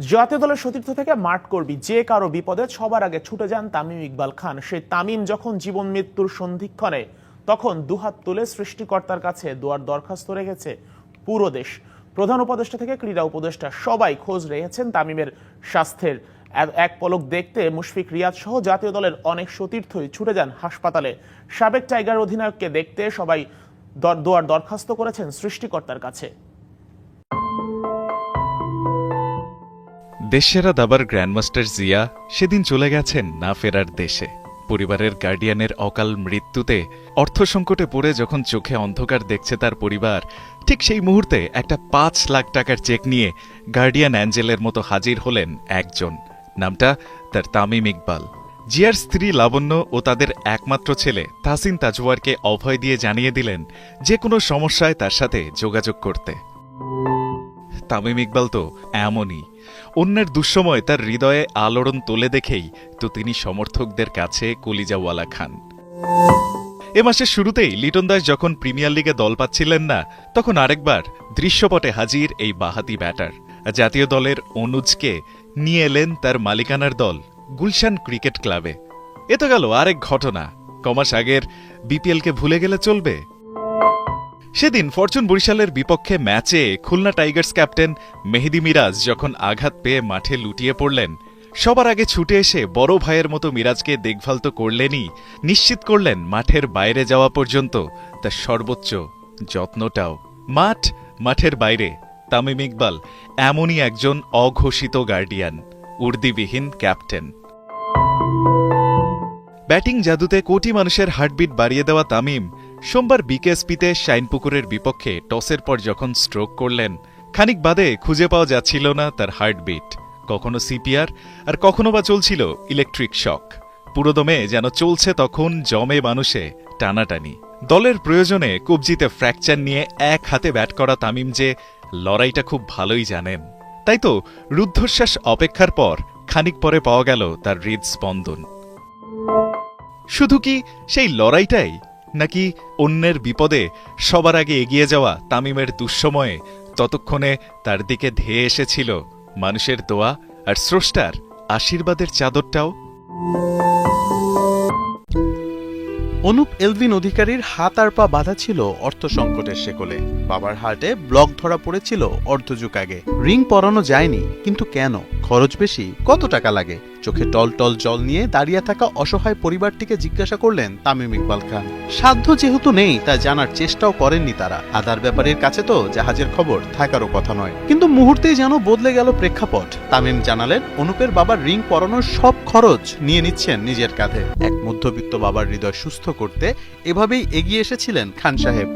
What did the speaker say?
জাতীয় দলের সতীর্থ থেকে মাঠ করবি, যে কারও বিপদে সবার আগে ছুটে যান তামিম ইকবাল খান। সেই তামিম যখন জীবন মৃত্যুর সন্ধিক্ষণে তখন দুহাত তুলে সৃষ্টিকর্তার কাছে দোয়ার দরখাস্ত রেখেছে পুরো দেশ। প্রধান উপদেষ্টা থেকে ক্রীড়া উপদেষ্টা সবাই খোঁজ রেখেছেন তামিমের স্বাস্থ্যের। এক- পলক দেখতে মুশফিক রিয়াদ সহ জাতীয় দলের অনেক সতীর্থই ছুটে যান হাসপাতালে। সাবেক টাইগার অধিনায়ককে দেখতে সবাই দোয়ার দরখাস্ত করেছেন সৃষ্টিকর্তার কাছে। দেশসেরা দাবার গ্র্যান্ডমাস্টার জিয়া সেদিন চলে গেছেন না ফেরার দেশে। পরিবারের গার্ডিয়ানের অকাল মৃত্যুতে অর্থ সংকটে পড়ে যখন চোখে অন্ধকার দেখছে তার পরিবার, ঠিক সেই মুহূর্তে একটা পাঁচ লাখ টাকার চেক নিয়ে গার্ডিয়ান অ্যাঞ্জেলের মতো হাজির হলেন একজন। নামটা তার তামিম ইকবাল। জিয়ার স্ত্রী লাবণ্য ও তাদের একমাত্র ছেলে তাসিন তাজওয়ারকে অভয় দিয়ে জানিয়ে দিলেন, যে কোনো সমস্যায় তার সাথে যোগাযোগ করতে। তামিম ইকবাল তো এমনই। অন্যের দুঃসময় তার হৃদয়ে আলোড়ন তোলে দেখেই তো তিনি সমর্থকদের কাছে কলিজাওয়ালা খান। এ মাসের শুরুতেই লিটন দাস যখন প্রিমিয়ার লিগে দল পাচ্ছিলেন না, তখন আরেকবার দৃশ্যপটে হাজির এই বাহাতি ব্যাটার। জাতীয় দলের অনুজকে নিয়ে এলেন তার মালিকানার দল গুলশান ক্রিকেট ক্লাবে। এ তো গেল আরেক ঘটনা। কমাস আগের বিপিএলকে ভুলে গেলে চলবে? সেদিন ফরচুন বরিশালের বিপক্ষে ম্যাচে খুলনা টাইগার্স ক্যাপ্টেন মেহেদি মিরাজ যখন আঘাত পেয়ে মাঠে লুটিয়ে পড়লেন, সবার আগে ছুটে এসে বড় ভাইয়ের মতো মিরাজকে দেখভাল তো করলেনই, নিশ্চিত করলেন মাঠের বাইরে যাওয়া পর্যন্ত তার সর্বোচ্চ যত্নটাও। মাঠ, মাঠের বাইরে, তামিম ইকবাল এমনই একজন অঘোষিত গার্ডিয়ান, উর্দিবিহীন ক্যাপ্টেন। ব্যাটিং জাদুতে কোটি মানুষের হার্টবিট বাড়িয়ে দেওয়া তামিম সোমবার বিকেএসপিতে শাইনপুকুরের বিপক্ষে টসের পর যখন স্ট্রোক করলেন, খানিক বাদে খুঁজে পাওয়া যাচ্ছিল না তার হার্টবিট কখনো সিপিআর আর কখনো বা চলছিল ইলেকট্রিক শক পুরোদমে যেন চলছে তখন জমে মানুষে টানাটানি। দলের প্রয়োজনে কবজিতে ফ্র্যাকচার নিয়ে এক হাতে ব্যাট করা তামিম যে লড়াইটা খুব ভালোই জানেন। তাই তো রুদ্ধশ্বাস অপেক্ষার পর খানিক পরে পাওয়া গেল তার হৃদস্পন্দন। শুধু কি সেই লড়াইটাই নাকি অন্যের বিপদে সবার আগে এগিয়ে যাওয়া তামিমের দুঃসময়ে ততক্ষণে তার দিকে ধেয়ে এসেছিল মানুষের দোয়া আর স্রষ্টার আশীর্বাদের চাদরটাও। অনুপ এলভিন অধিকারীর হাত আর পা বাঁধা ছিল অর্থ সংকটের শেকলে। বাবার হার্টে ব্লক ধরা পড়েছিল অর্ধযুগ আগে। রিং পরানো যায়নি, কিন্তু কেন? খরচ বেশি, কত টাকা লাগে? চোখে টল টল জল নিয়ে দাঁড়িয়ে থাকা অসহায় পরিবারটিকে জিজ্ঞাসা করলেন তামিম ইকবাল খান। সাধ্য যেহেতু নেই, তা জানার চেষ্টাও করেননি তারা। আদার ব্যাপারের কাছে তো জাহাজের খবর থাকারও কথা নয়। কিন্তু মুহূর্তেই যেন বদলে গেল প্রেক্ষাপট। তামিম জানালেন, অনুপের বাবার রিং পরানোর সব খরচ নিয়ে নিচ্ছেন নিজের কাঁধে। এক মধ্যবিত্ত বাবার হৃদয় সুস্থ করতে এভাবেই এগিয়ে এসেছিলেন খান সাহেব।